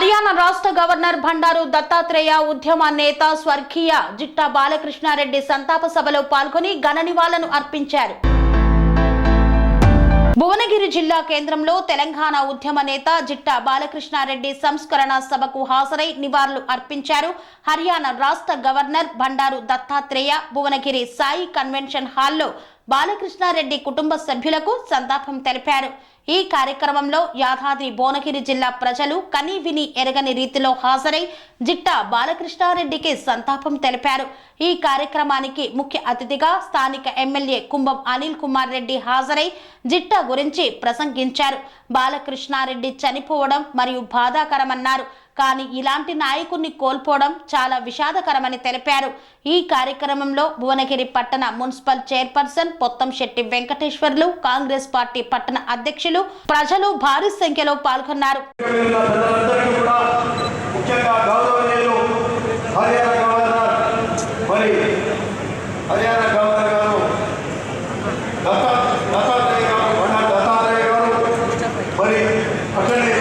హర్యానా రాష్ట్ర గవర్నర్ బండారు దత్తాత్రేయ ఉద్యమ నేత స్వర్గీయ జిట్టా బాలకృష్ణారెడ్డి సంతాప సభలో పాల్గొని ఘన నివాళులను అర్పించారు. భువనగిరి జిల్లా కేంద్రంలో తెలంగాణ ఉద్యమ నేత జిట్టా బాలకృష్ణారెడ్డి సంస్కరణ సభకు హాజరై నివాళులు అర్పించారు. హర్యానా రాష్ట్ర గవర్నర్ బండారు దత్తాత్రేయ భువనగిరి సాయి కన్వెన్షన్ హాల్లో బాలకృష్ణారెడ్డి కుటుంబ సభ్యులకు సంతాపం తెలిపారు. ఈ కార్యక్రమంలో యాదాద్రి భువనగిరి జిల్లా ప్రజలు కని విని ఎరగని రీతిలో హాజరై జిట్టా బాలకృష్ణారెడ్డికి సంతాపం తెలిపారు. ఈ కార్యక్రమానికి ముఖ్య అతిథిగా స్థానిక ఎమ్మెల్యే కుంభం అనిల్ కుమార్ రెడ్డి హాజరై జిట్టా గురించి ప్రసంగించారు. బాలకృష్ణారెడ్డి చనిపోవడం మరియు బాధాకరమన్నారు. కానీ ఇలాంటి నాయకుడిని కోల్పోవడం చాలా విషాదకరమని తెలిపారు. ఈ కార్యక్రమంలో భువనగిరి పట్టణ municipal chairperson Pothamsetty Venkateswarlu Congress party పట్టణ అధ్యక్షులు ప్రజలు భారీ సంఖ్యలో పాల్గొన్నారు. హర్యానా గవర్నర్ మరి హర్యానా గవర్నర్ గారు దత్త దత్తాత్రేయ గారు బండా దత్తాత్రేయ గారు మరి అట్లనే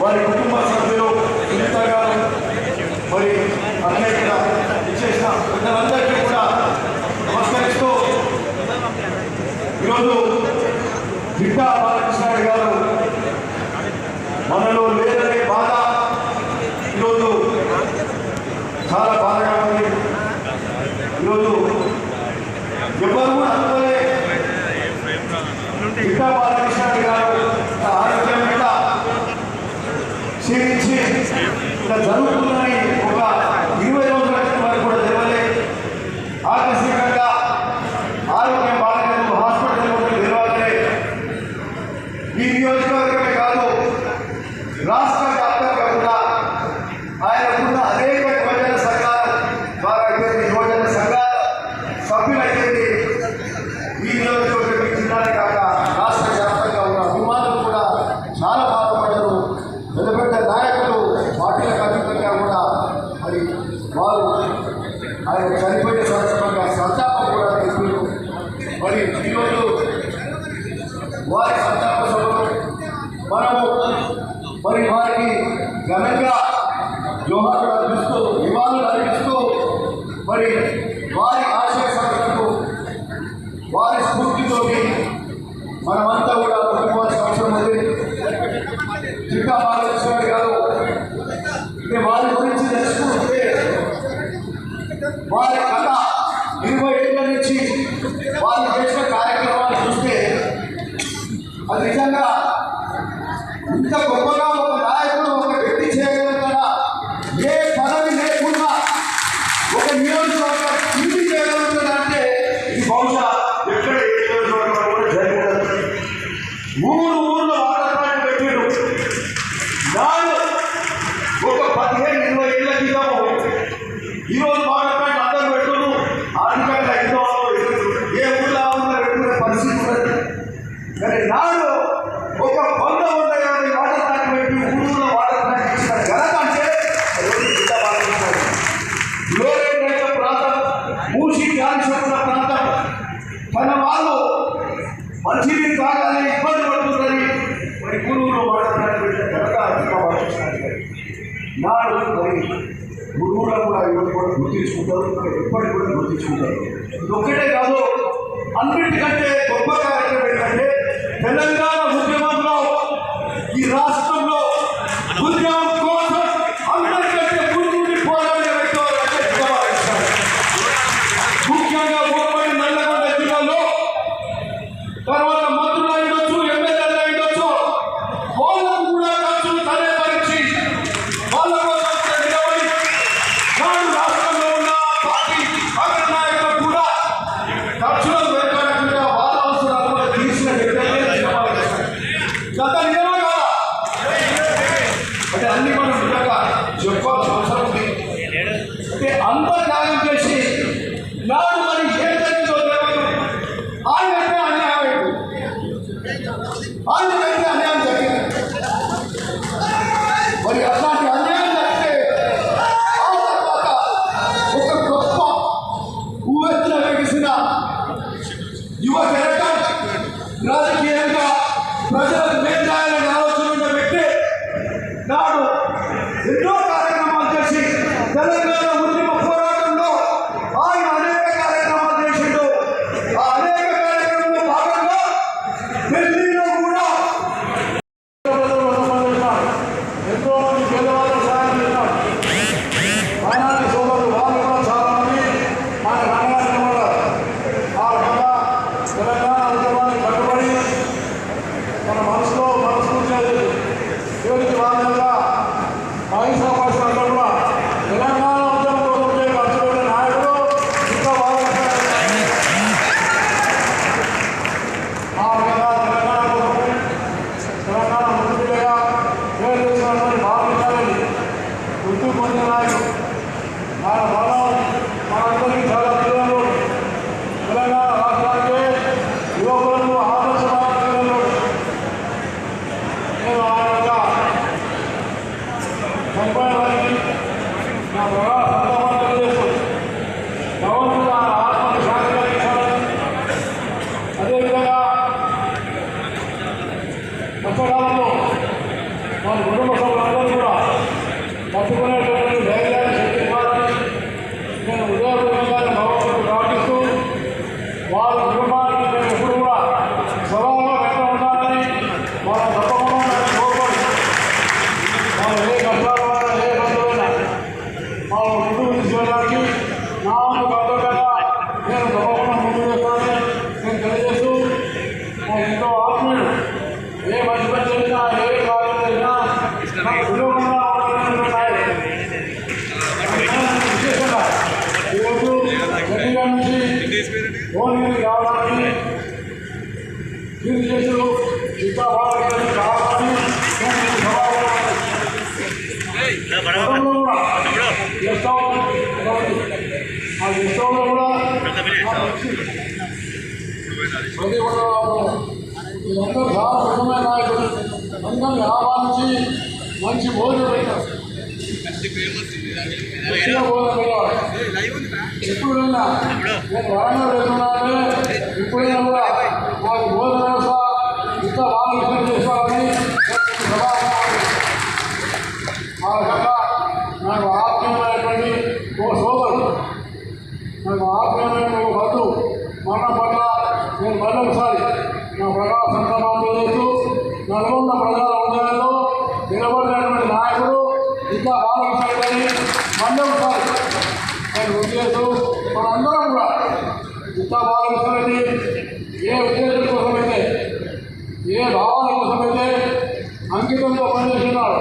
వారి కుటుంబ సభ్యులు సునీత గారు మరి అట్లే ఇక్కడ ఇచ్చేసిన ప్రజలందరికీ కూడా నమస్కరిస్తూ ఈరోజు జిట్టా బాలకృష్ణ గారు. మనలో లేదని para, para మరి నాడు ఒక వంద వంద యాభై వాటర్ ట్యాంక్ పెట్టి ఊళ్ళో వాటర్ ట్యాంక్ ఇచ్చిన ఘనత అంటే రోజు జిల్లా బాలకృష్ణ లోరేట్ ప్రాంతం మూసి కాలుష్యముల ప్రాంతం. మన వాళ్ళు మంచినీరు తాగాలి ఇబ్బంది పడుతుందని మరి గురువులు వాటర్ ట్యాంక్ పెట్టిన ఘనత నాడు మరి గురువులు కూడా ఇవన్నీ కూడా గుర్తించుకుంటారు ఎప్పటికి కూడా గుర్తించుకుంటారు. ఇది ఒక్కటే కాదు আনবার వాళ్ళు ముందుకు తీసుకెళ్ళడానికి నా వంతు కర్తవ్యంగా నేను తప్పకుండా ముందుకు చేస్తానని నేను తెలియజేస్తూ నా ఎంతో ఆత్మీయుడు ఏ మంచి పని చేసినా ఏ కార్యం చేసినా నాకు విలువకుండా ఉండాలని నాయకుడు. విశేషంగా ఈరోజు చండీగఢ్ నుంచి భువనగిరి రావడానికి కీర్తిశేషులు సీతారామరాజు రావాలని నేను ఈ సభలో గతంలో కూడా గెస్ట్ హౌస్ ఉంది. ఆ కూడా ప్రతి ఒక్క వీళ్ళందరూ చాలా సుఖమైన నాయకులు అందరిని ఆహ్వానించి మంచి భోజనం పెట్టారు. ఎప్పుడైనా నేను వరంగల్ వెళ్తున్నానంటే ఎప్పుడైనా కూడా మాకు భోజన వ్యవస్థ ఇంత బాగా చేస్తామని నాకు వద్దు మన పట్ల నేను మరొకసారి నా ప్రజా సంతాపాలు చేస్తూ నల్గొండ ప్రజల హృదయంలో నిలబడినటువంటి నాయకుడు ఇంకా బాలకృష్ణని మరొకసారి నేను గుర్తు చేస్తూ మనందరం కూడా ఇంకా బాలకృష్ణని ఏ ఉద్దేశం కోసమైతే ఏ భావాల కోసమైతే అంకితంతో పనిచేస్తున్నాడు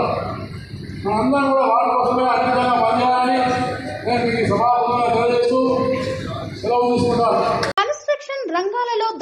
మనందరం కూడా వారి కోసమే అంకితంగా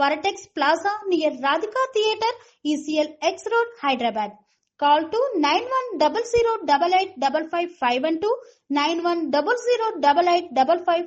Varatex Plaza near Radhika Theatre, ECL X Road, Hyderabad. Call to 9100 five 55 512 five.